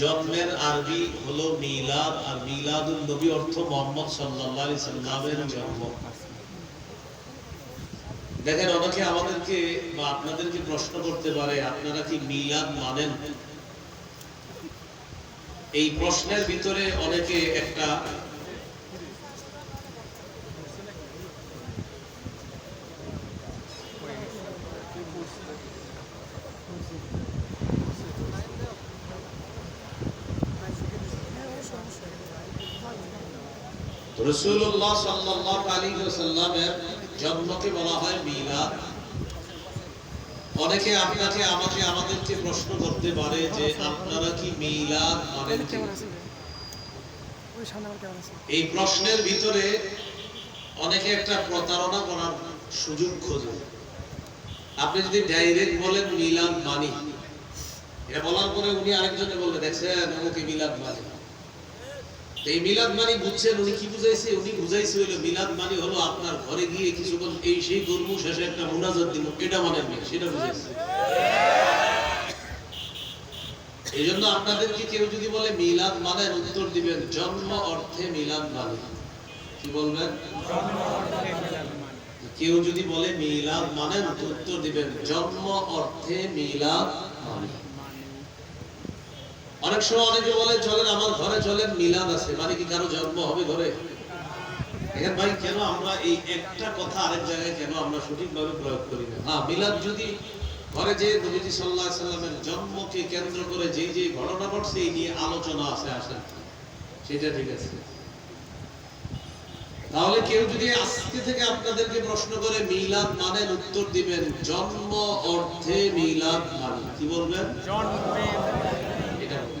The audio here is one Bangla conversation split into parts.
জন্মের আরবি হলো মিলাদ, আর মিলাদুন নবী অর্থ মোহাম্মদ সাল্লামের জন্ম। দেখেন, অনেকে আমাদেরকে বা আপনাদেরকে প্রশ্ন করতে পারে, আপনারা কি মিলাদ মানেন? এই প্রশ্নের ভিতরে অনেকে একটা রসুল্লাহ সাল্লাহ আলী সাল্লামের জন্মকে বলা হয় মিলাদ। অনেকে আপনাকে আমাকে আমাদেরকে প্রশ্ন করতে পারে যে আপনারা কি মিলাদ মানেন এই প্রশ্নের ভিতরে অনেকে একটা প্রতারণা করার সুযোগ খোঁজে। আপনি যদি ডাইরেক্ট বলেন মিলাদ মানি এটা বলার পরে উনি আরেকজনে বলবে দেখছেন ওকে মিলাদ মানি। এই মিলাদ মানি বুঝছেন উনি কি বুঝাইছে? উনি বুঝাইছে হলো মিলাদ মানি হলো আপনার ঘরে গিয়ে কিছুক্ষণ এই সেই কর্ম শেষে একটা মুনাজাত দিব এটা মানে সেটা বুঝাইছে। এই জন্য আপনাদেরকে কেউ যদি বলে মিলাদ মানে উত্তর দিবেন, জন্ম অর্থে মিলাদ মানে। কি বলবেন? কেউ যদি বলে মিলাদ মানে উত্তর দিবেন, জন্ম অর্থে মিলাদ অনেক সময় অনেকে বলে, চলেন আমার ঘরে, চলেন, মিলাদ আছে। মানে কি কারও জন্ম হবে ঘরে? ভাই, কেন আমরা এই একটা কথা আরেক জায়গায় কেন আমরা সঠিকভাবে প্রয়োগ করি না? হ্যাঁ মিলাদ যদি ঘরে যে নবীজি সাল্লাহ সাল্লামের জন্মকে কেন্দ্র করে যেই যে ঘটনা ঘটছে, এই নিয়ে আলোচনা আছে আসেন সেটা ঠিক আছে। তাহলে কেউ যদি আজকে থেকে আপনাদেরকে প্রশ্ন করে, মিলাদ মানের উত্তর দিবেন, জন্ম অর্থে মিলাদ মানে। কি বলবেন? এটা বলবেন।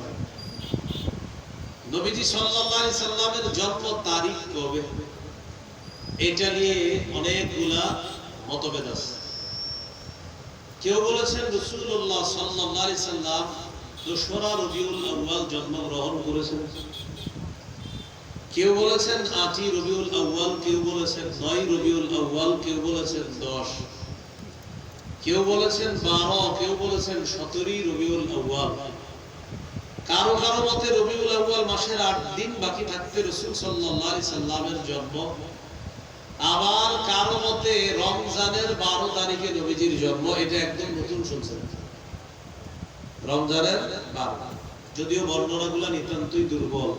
নবীজি সাল্লাল্লাহু সাল্লামের জন্ম তারিখ কবে এটা নিয়ে অনেকগুলা মতভেদ আছে। কেউ বলেছেন রাসূলুল্লাহ সাল্লাল্লাহু সাল্লাম দোসরা রবিউল আউয়াল জন্মগ্রহণ করেছেন। কেউ বলেছেন আটই রবিউল আউয়াল, কেউ বলেছেন নয় রবিউল আউয়াল, কেউ বলেছেন দশ। কেউ বলেছেন বারো, কেউ বলেছেন সতেরোই রবিউল আউয়াল। কারও কারও মতে রবিউল আউয়াল মাসের আট দিন বাকি থাকতে রসুল আলাইহি সাল্লামের জন্ম। আবার কারও মতে রমজানের বারো তারিখে নবীজির জন্ম, এটা একদম নতুন শুনছেন। রমজানের বারো যদিও বর্ণনাগুলো নিতান্তই দুর্বল।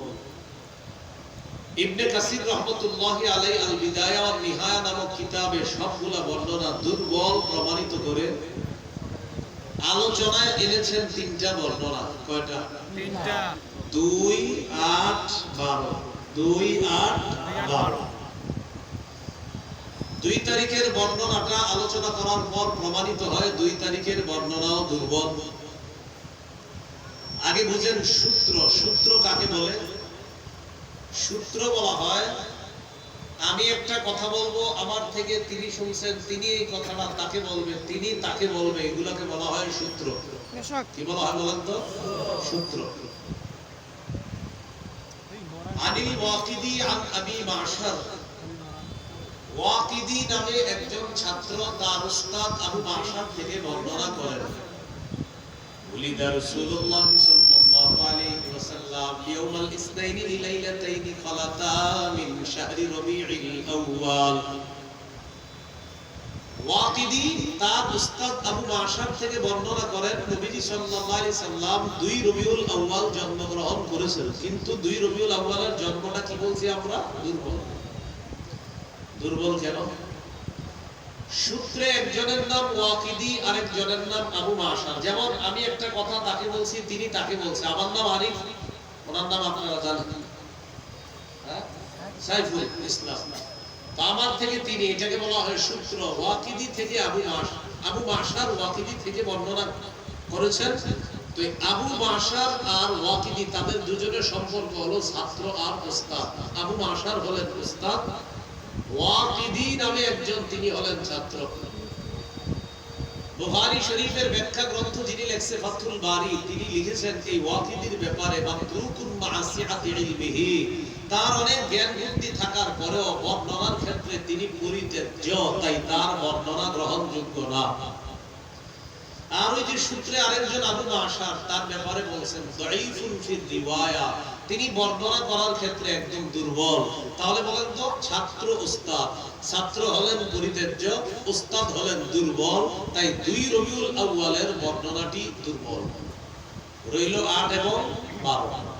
ইবনে কাসির রহমতুল্লাহ আলাই আল বিদায়া নিহায়া নামক কিতাবে সবগুলা বর্ণনা দুর্বল, প্রমাণিত করে আলোচনায় এনেছেন তিনটা বর্ণনা, কয়টা? দুই আট বারো। দুই আট বারো। দুই তারিখের বর্ণনাটা আলোচনা করার পর প্রমাণিত হয় দুই তারিখের বর্ণনাও দুর্বল। আগে বুঝেন সূত্র। সূত্র কাকে বলে? সূত্র বলা হয় আমি একটা কথা বলব আমার থেকে তিনি শুনছেন তিনি এই কথাটা তাকে বলবেন তিনি তাকে বলবে এগুলোকে বলা হয় সূত্র। কি বলা হয় বলেন তো সূত্র আনিল ওয়াকিদি আন আবি মাশার ওয়াকিদি নামে একজন ছাত্র তার উস্তাদ আবু মাশার থেকে বর্ণনা করেন ولد رسول الله صلى الله عليه وسلم يوم الاثنين لليلتين خلتا من شهر ربيع الأول ওয়াকিদি তার উস্তাদ আবু মাশার থেকে বর্ণনা করেন, নবীজি সাল্লাল্লাহু আলাইহি সাল্লাম দুই রবিউল আউয়াল জন্মগ্রহণ করেছেন। কিন্তু দুই রবিউল আউয়ালের জন্মটা কি বলছি আমরা? দুর্বল। দুর্বল কেন? সূত্রে একজনের নাম ওয়াকিদি, আরেকজনের নাম আবু মাশার যেমন আমি একটা কথা তাকে বলছি, তিনি তাকে বলছে। আমার নাম আরিফ, ওনার নাম আপনারা জানেন। হ্যাঁ? সাইফুল ইসলাম। তামার থেকে তিনি এটাকে বলা হয় সূত্র। ওয়াকিদি থেকে আবু মাস আবু মাসার ওয়াকিদি থেকে বর্ণনা করেছেন। তো আবু মাসার আর ওয়াকিদি, তাদের দুজনের সম্পর্ক হলো ছাত্র আর ওস্তাদ। আবু মাসার হলেন ওস্তাদ, ওয়াকিদি নামে একজন তিনি হলেন ছাত্র। বুখারী শরীফের ব্যাখ্যা গ্রন্থ যিনি লেখছে ফাথুল বারি, তিনি লিখেছেন এই ওয়াকিদির ব্যাপারে, মাতরুকুন মাআসিআতি ইলমিহি। তার অনেক জ্ঞান বুদ্ধি থাকার পরেও বর্ণনার ক্ষেত্রে তিনি পরিত্যাজ্য, তাই তার বর্ণনা গ্রহণযোগ্য না। আর ওই যে সূত্রে আরেকজন আবু মাসার তার ব্যাপারে বলছেন তিনি বর্ণনা করার ক্ষেত্রে একদম দুর্বল। তাহলে বলেন তো, ছাত্র উস্তাদ ছাত্র হলেন পরিত্যাজ্য উস্তাদ হলেন দুর্বল, তাই দুই রবিউল আউয়ালের বর্ণনাটি দুর্বল। রইল আট এবং বারো।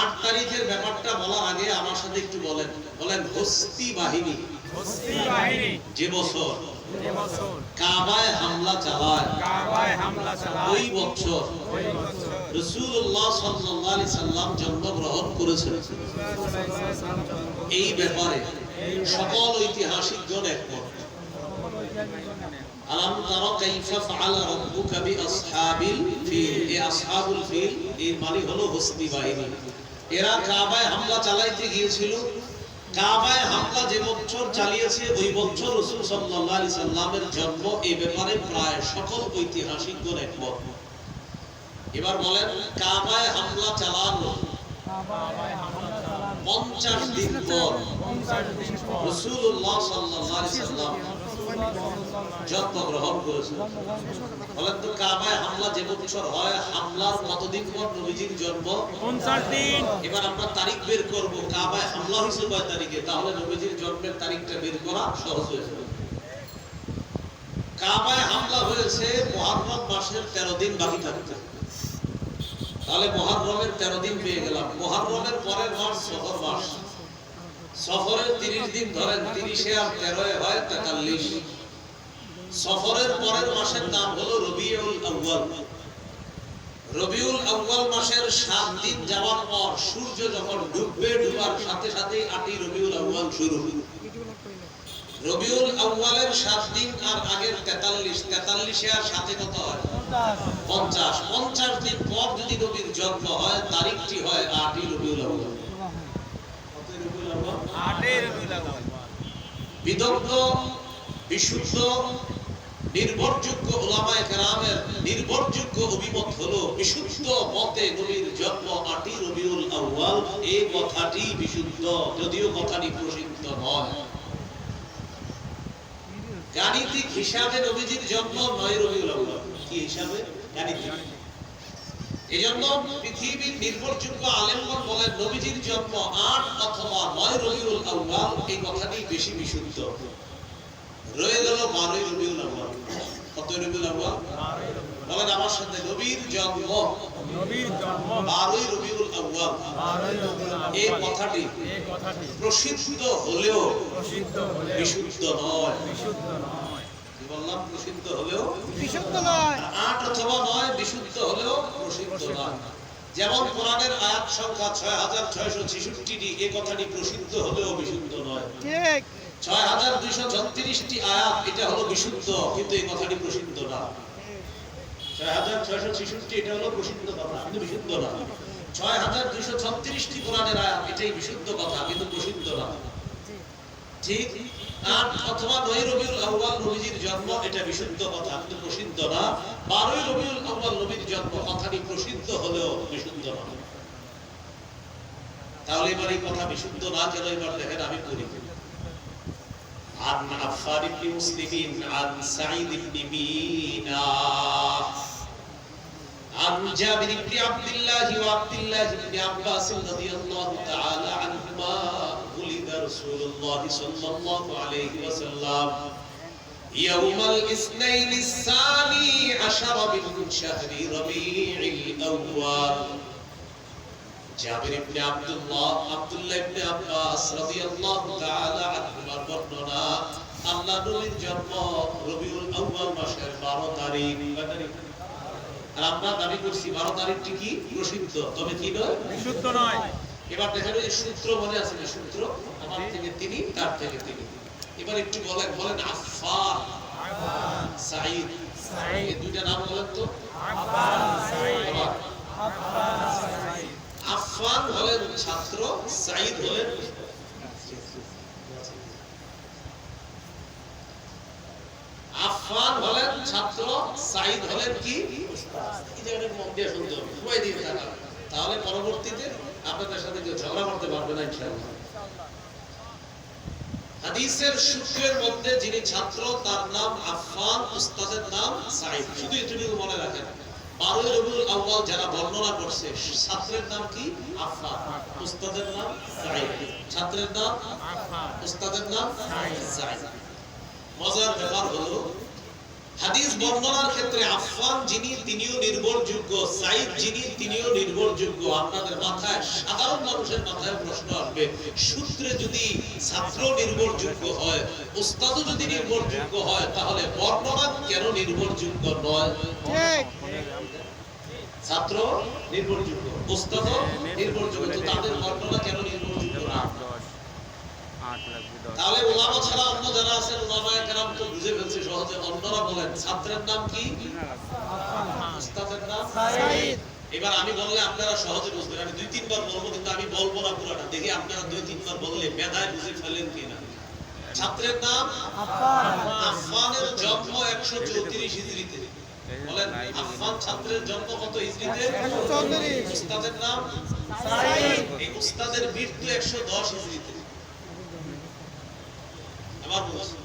আট তারিখের ব্যাপারটা বলার আগে আমার সাথে একটু বলেন। বলেন হস্তি বাহিনী। যে বছর। কাবায় হামলা চালায়। কাবায় হামলা চালায়। ওই বছর। ওই সাল্লাল্লাহু আলাইহি সাল্লাম জন্মগ্রহণ করেছেন। এই ব্যাপারে সকল ঐতিহাসিকগণ একমত। আলাম তারা কাইফা ফাআলা রাব্বুকা বিআসহাবিল ফিল। এই আসহাবুল ফিল এর মানে হলো হস্তি বাহিনী। এরা কাবায় হামলা চালাইতে গিয়েছিল। কাবায় হামলা যে বছর চালিয়েছে ওই বছর রাসূল সাল্লাল্লাহু আলাইহি সাল্লামের জন্ম এই ব্যাপারে প্রায় সকল ঐতিহাসিকগণ একমত। এবার বলেন কাবায় হামলা চালানো পঞ্চাশ দিন পর রসুল্লাহ সাল্লাল্লাহু আলাইহি সাল্লাম জন্মগ্রহণ করেছেন। বলেন তো কাবায় হামলা যে বছর হয় হামলার কতদিন পর নবীজির জন্ম? পঞ্চাশ দিন। এবার আমরা তারিখ বের করব। কাবায় হামলা হয়েছে কয় তারিখে? তাহলে নবীজির জন্মের তারিখটা বের করা সহজ হয়ে যাবে। কাবায় হামলা হয়েছে মুহররম মাসের 13 দিন বাকি থাকতে। তাহলে মুহররমের 13 দিন পেয়ে গেলাম। মুহররমের পরের মাস সফর মাস। সফরের 30 দিন ধরেন 30 এ আর 13 হয় 43 সফরের পরের মাসের নাম হলো রবিউল আউয়াল। রবিউল আউয়াল মাসের সাত দিন যাওয়ার পর সূর্য যখন ডুববে ডুবার সাথে আটই রবিউল আউয়াল শুরু। রবিউল আউয়ালের সাত দিন আর আগের তেতাল্লিশ তেতাল্লিশে আর সাথে কত হয়? পঞ্চাশ। পঞ্চাশ দিন পর যদি নবীর জন্ম হয় তারিখটি হয় আটই রবিউল আউয়াল কতই রবিউল আউয়াল? আটই রবিউল আউয়াল বিদগ্ধ, বিশুদ্ধ, নির্ভরযোগ্য ওলামায়ে কেরামের নির্ভরযোগ্য অভিমত হলো বিশুদ্ধ মতে নবীর জন্ম আটই রবিউল আউয়াল। এই কথাটি বিশুদ্ধ, যদিও কথাটি প্রসিদ্ধ নয়। গাণিতিক হিসাবে নবীজির জন্ম নয় রবিউল আউয়াল। কি হিসাবে? গাণিতিক। এজন্য পৃথিবীর নির্ভরযোগ্য আলেমগণ বলেন নবীজির জন্ম আট অথবা নয় রবিউল আউয়াল। এই কথাটি বেশি বিশুদ্ধ। রয়ে গেল বারোই রবিউল আউয়াল। কত রবিউল আউয়াল? বলেন আমার সাথে নবীর জন্ম। বারোই রবিউল আউয়াল। এই কথাটি এই প্রসিদ্ধ হলেও প্রসিদ্ধ হলেও বিশুদ্ধ নয়। কি প্রসিদ্ধ হলেও বিশুদ্ধ নয়। আট অথবা নয় বিশুদ্ধ হলেও প্রসিদ্ধ নয়। যেমন কোরআনের আয়াত সংখ্যা ছয় হাজার ছয়শো ছেষট্টিটি এ কথাটি প্রসিদ্ধ হলেও বিশুদ্ধ নয়। ঠিক। ছয় হাজার দুইশো ছত্রিশটি আয়াত এটা হলো বিশুদ্ধ কিন্তু এই কথাটি প্রসিদ্ধ না। ছয় হাজার ছয়শো ছেষট্টি এটা হলো প্রসিদ্ধ কথা কিন্তু বিশুদ্ধ না। ছয় হাজার দুইশো ছত্রিশটি কোরআনের আয়াত এটাই বিশুদ্ধ কথা কিন্তু প্রসিদ্ধ না। ঠিক আট অথবা নয় রবিউল আউয়াল নবীজির জন্ম এটা বিশুদ্ধ কথা কিন্তু প্রসিদ্ধ না বারোই রবিউল আউয়াল নবীর জন্ম কথাটি প্রসিদ্ধ হলেও বিশুদ্ধ না তাহলে এবার এই কথা বিশুদ্ধ না কেন এবার দেখেন আমি পড়ি عن عفان بن مسلم عن سعيد بن مينا عن جابر بن عبد الله وعبد الله بن عباس رضي الله تعالى عنهما ولد رسول الله صلى الله عليه وسلم يوم الاثنين الثاني عشر من شهر ربيع الأول জাবির ইবনে আব্দুল্লাহ আব্দুল্লাহ ইবনে আব্বাস রাদিয়াল্লাহু তাআলা আনহুমার বর্ণনা আল্লাহ নবীর জন্ম রবিউল আউয়াল মাসের 12 তারিখ কয় তারিখ আর আমরা দাবি করছি 12 তারিখটি কি প্রসিদ্ধ তবে কি নয় বিশুদ্ধ নয় এবার দেখেন ওই সূত্র মনে আছে না সূত্র আমার আমার থেকে তিনি তার থেকে তিনি। এবার একটু বলেন। এই দুইটা নাম তো। আফফান হলেন ছাত্র সাঈদ হলেন আফফান হলেন ছাত্র সাঈদ হলেন কি? তাহলে পরবর্তীতে আপনাদের সাথে কেউ ঝগড়া করতে পারবে না ইনশাআল্লাহ। হাদিসের সূত্রের মধ্যে যিনি ছাত্র, তার নাম আফফান, উস্তাদের নাম সাইদ শুধু এটুকু মনে রাখেন। বারোই যারা বর্ণনা করছে, ছাত্রের নাম কি? আফফান। উস্তাদের নাম সাইদ ছাত্রের নাম আফফান। উস্তাদের নাম। সাঈদ। মজার ব্যাপার হলো হাদিস বর্ণনার ক্ষেত্রে আফফান যিনি তিনিও নির্ভরযোগ্য সাইদ যিনি তিনিও নির্ভরযোগ্য। আপনাদের মাথায় সাধারণ মানুষের মাথায় প্রশ্ন আসবে সূত্রে যদি ছাত্র নির্ভরযোগ্য হয় উস্তাদও যদি নির্ভরযোগ্য হয় তাহলে বর্ণনা কেন নির্ভরযোগ্য নয়? ছাত্র নির্ভরযোগ্য উস্তাদও নির্ভরযোগ্য তাদের বর্ণনা কেন নির্ভরযোগ্য না? তাহলে ওলামা ছাড়া অন্য যারা আছেন ওলামায়ে কেরাম তো বুঝে ফেলছে সহজে। অন্যরা বলেন ছাত্রের নাম কি? উস্তাদের নাম? সাঈদ। এবার আমি বললে আপনারা সহজে বুঝবেন। আমি দুই তিনবার বলব কিন্তু আমি বলব না পুরোটা। দেখি আপনারা দুই তিনবার বললে মেধায় বুঝে ফেলেন কিনা। ছাত্রের নাম? আফফানের জন্ম 134 হিজরিতে বলেন আফফান ছাত্রের জন্ম কত 134 উস্তাদের নাম? এই উস্তাদের মৃত্যু 110 হিজরিতে আবার বলছি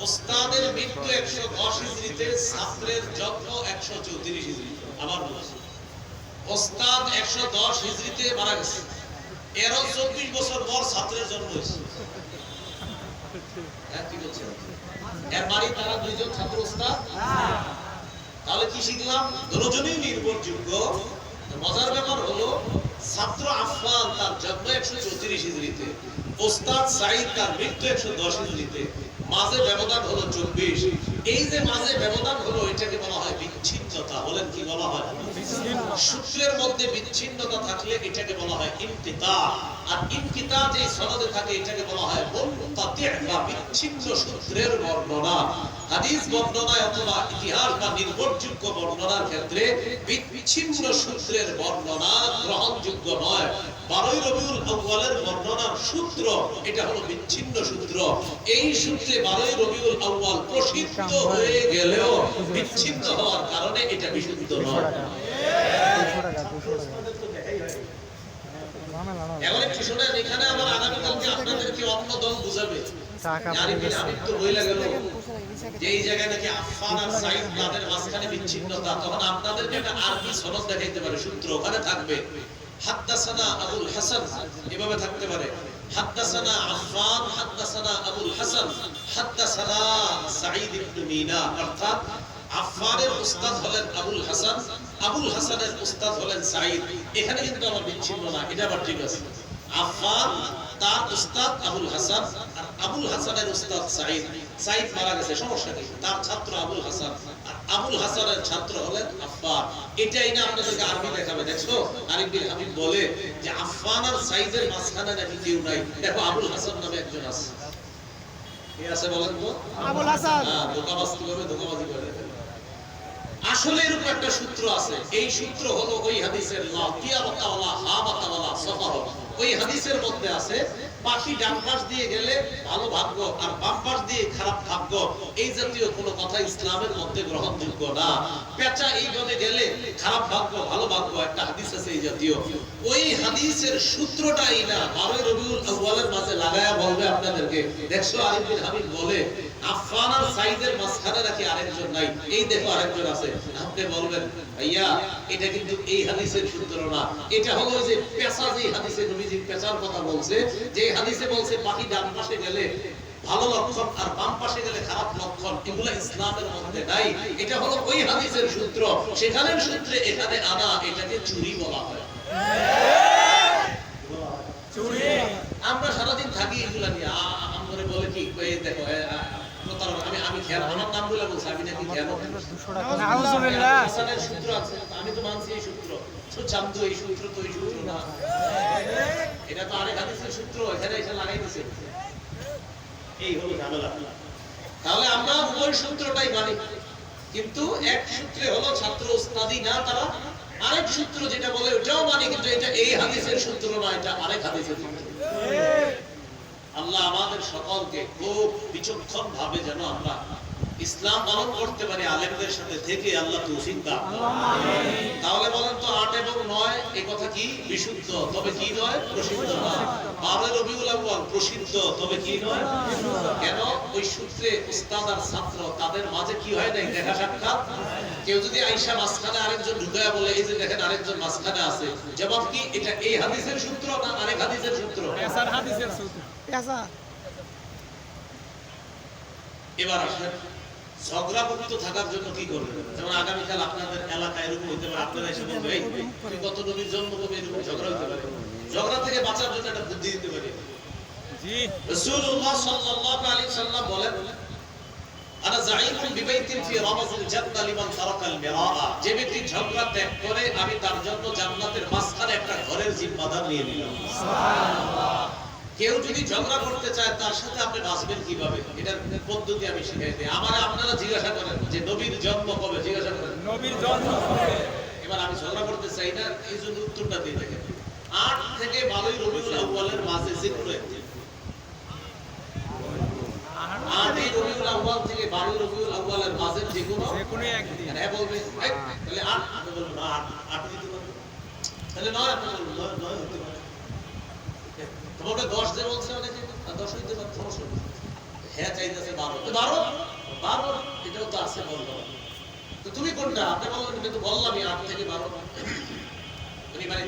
উস্তাদের মৃত্যু 110 হিজরিতে ছাত্রের জন্ম 134 হিজরিতে আবার বলছি ওস্তাদ 110 হিজরিতে মারা গেছে। এরও 24 বছর পর ছাত্রের জন্ম হয়েছে। হ্যাঁ? এর মানে তারা দুইজন ছাত্র ওস্তাদ? তাহলে কি শিখলাম? দুজনেই নির্ভরযোগ্য মজার ব্যাপার হলো ছাত্র আফফান তার জন্ম একশো চৌত্রিশ হিজড়িতে, ওস্তাদ সাইদ তার মৃত্যু একশো দশ হিজড়িতে, মাঝে ব্যবধান হলো চব্বিশ। এই যে মাঝে ব্যবধান হলো এটাকে বলা হয় বিচ্ছিন্নতা। বলেন কি বলা হয়? সূত্রের মধ্যে বিচ্ছিন্নতা থাকলে এটাকে বলা হয় আর যে সনদে থাকে, এটাকে বলা হয় বা বিচ্ছিন্ন সূত্রের বর্ণনা। হাদিস, বর্ণনায় অথবা ইতিহাস বা নির্ভরযোগ্য বর্ণনার ক্ষেত্রে বিচ্ছিন্ন সূত্রের বর্ণনা গ্রহণযোগ্য নয়। বারোই রবিউল আউয়ালের বর্ণনার সূত্র, এটা হলো বিচ্ছিন্ন সূত্র। এই সূত্রে বারোই রবিউল আউয়াল প্রসিদ্ধ হয়ে গেলেও বিচ্ছিন্ন হওয়ার কারণে এটা বিশুদ্ধ নয়। এখন একটু শোনেন এখানে আবার আগামীকালকে আপনাদেরকে অন্য দল বুঝাবে? নারী বিন হাবিব তো বইলা গেল যে এই জায়গায় নাকি আফফান আর সাইদ তাদের মাঝখানে বিচ্ছিন্নতা তখন আপনাদেরকে একটা আরবি সনদ দেখাইতে পারে। সূত্র ওখানে থাকবে। হাদ্দাসানা আবুল হাসান এভাবে থাকতে পারে। হাদ্দাসানা আফফান হাদ্দাসানা আবুল হাসান হাদ্দাসানা সাঈদ ইবনে মিনা অর্থাৎ আফফানের উস্তাদ হলেন আবুল হাসান। আবুল হাসানের উস্তাদ হলেন সাঈদ। এখানে কিন্তু আমার বিচ্ছিন্ন না, এটা আবার ঠিক আছে। আফফান তার উস্তাদ আবুল হাসান আর আবুল হাসানের উস্তাদ সাঈদ। সাঈদ মারা গেছে, সমস্যা নেই তার ছাত্র আবুল হাসান। আবুল হাসানের ছাত্র হলেন আফফান। এটাই না আপনাদেরকে আরবি দেখাবে দেখছ? আরিফ বিন হাবিব বলে যে আফফান আর সাঈদের মাঝখানে নাকি কেউ নাই। দেখো আবুল হাসান নামে একজন আছে। কে আছে বলেন তো? আবুল হাসান। হ্যাঁ ধোকাবাজ কীভাবে ধোকাবাজি করে। আসলে এরকম একটা সূত্র আছে। এই সূত্র হলো ওই হাদিসের লা কিয়ামতাওয়ালা হামাতাওয়ালা সফর ওই হাদিসের মধ্যে আছে পাখি ডান পাশ দিয়ে গেলে ভালো ভাগ্য, আর বাম পাশ দিয়ে খারাপ ভাগ্য। এই জাতীয় কোনো কথা ইসলামের মধ্যে গ্রহণযোগ্য না। পেঁচা এই গলে গেলে খারাপ ভাগ্য, ভালো ভাগ্য, একটা হাদিস আছে এই জাতীয়। ওই হাদিসের সূত্রটাই না, বারোই রবিউল আউয়ালের মাঝে লাগায়া বলবে আপনাদেরকে। দেখছ আরিফ বিন হাবিব বলে আফফান আর সাইদের মাঝখানে নাকি আরেকজন নাই। এই দেখো আরেকজন আছে। আপনি বলবেন ভাইয়া এটা কিন্তু এই হাদিসের সূত্র না। এটা হলো যে পেশা যে হাদিসে নবীজি পেশার কথা বলছে যে হাদিসে বলছে পাখি ডান পাশে গেলে ভালো লক্ষণ আর বাম পাশে গেলে খারাপ লক্ষণ এগুলো ইসলামের মধ্যে নাই। এটা হলো ওই হাদিসের সূত্র। সেখানের সূত্রে এখানে আনা এটাকে চুরি বলা হয়। আমরা সারাদিন থাকি এগুলা নিয়ে। আমরা বলে কি দেখো আমি আমি ধ্যান আমার নাম বলছি আমি নাকি ধ্যান সূত্র আছে। আমি তো মানছি এই সূত্র। তো জানতো এই সূত্র তো এই সূত্র না। এটা তো আরেক হাদিসের সূত্র এখানে এসে লাগাই দিছে এই হলো ঝামেলা। তাহলে আমরা ওই সূত্রটাই মানি। কিন্তু এক সূত্রে হলো ছাত্র না তারা আরেক সূত্র যেটা বলে ওটাও মানি কিন্তু এটা এই হাদিসের সূত্র না এটা আরেক হাদিসের সূত্র। আল্লাহ আমাদের সকলকে খুব বিচক্ষণ ভাবে যেন আমরা ইসলাম পালন করতে পারি আলেমদের সাথে থেকে আল্লাহ তৌফিক দান তাহলে বলেন তো আট এবং নয় এই কথা কি? বিশুদ্ধ তবে কি নয়? প্রসিদ্ধ নয় বারো রবিউল প্রসিদ্ধ তবে কি নয়? কেন? ওই সূত্রে উস্তাদ আর ছাত্র তাদের মাঝে কি হয় নাই? দেখা সাক্ষাৎ? কেউ যদি আইসা মাঝখানে আরেকজন ঢুকায়া বলে এই যে দেখেন আরেকজন মাঝখানে আছে। জবাব কি? এটা এই হাদিসের সূত্র না আরেক হাদিসের সূত্র। এবার আসেন ঝগড়ামুক্ত থাকার জন্য কি করবেন? যেমন আগামীকাল আপনাদের এলাকায় এরকম হইতে পারে আপনারা এসে বলবে কত নবীর জন্ম কবে এরকম ঝগড়া হইতে পারে? ঝগড়া থেকে বাঁচার জন্য একটা বুদ্ধি দিতে পারি। রাসূলুল্লাহ সাল্লাল্লাহু আলাইহি সাল্লাম বলেন আনা যাইমুন বিবাইতিন ফি রামাজিল জান্নাহ লিমান তারাকাল মিরাআ। যে ব্যক্তি ঝগড়া ত্যাগ করে আমি তার জন্য জান্নাতের মাঝখানে একটা ঘরের জিম্মাদার নিয়ে নিলাম। কেউ যদি ঝগড়া করতে চায় তার সাথে আপনি বাঁচবেন কীভাবে? এটার পদ্ধতি আমি শিখাই দিই। আমার আপনারা জিজ্ঞাসা করেন যে নবীর জন্ম কবে? জিজ্ঞাসা করেন। নবীর জন্ম এবার আমি ঝগড়া করতে চাই না এই জন্য উত্তরটা দিয়ে দেখেন। আট থেকে বারোই রবিউল আউ্বালের মাঝে কোনো একদিন আটই রবিউল আউ্বাল থেকে বারোই রবিউল আউ্বালের মাঝে যে কোনো যে কোনো একদিন। হ্যাঁ বলবে তাহলে আট আপনি বলবেন না আট আট দিতে পারবেন। তাহলে নয় আপনি বলবেন নয় নয় হতে তোমাকে দশ যে বলছে অনেকে দশ হইতে পারে হ্যাঁ চাইতেছে বারো। বারো? বারো? এটাও তো আছে বলল তো তুমি কোনটা? আপনি বললেন এটা তো বললামই আট থেকে বারো। মানে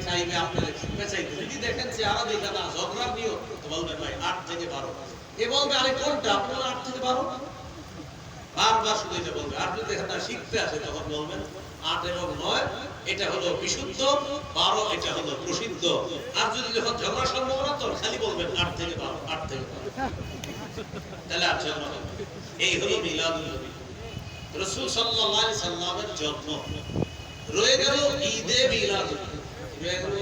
শিখতে আসে, তখন বলবেন আট এবং নয় এটা হলো বিশুদ্ধ, বারো, এটা হলো প্রসিদ্ধ। আর যদি যখন ঝগড়া সম্ভাবনা তো খালি বলবেন আট থেকে বারো, আট থেকে বারো। তাহলে আর ঝগড়া এই হলো মিলাদুল রসুল জন্ম। রয়ে গেল ঈদে মিলাদুল রয়ে গেল?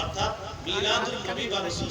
অর্থাৎ মিলাদুল নবী বা রসুল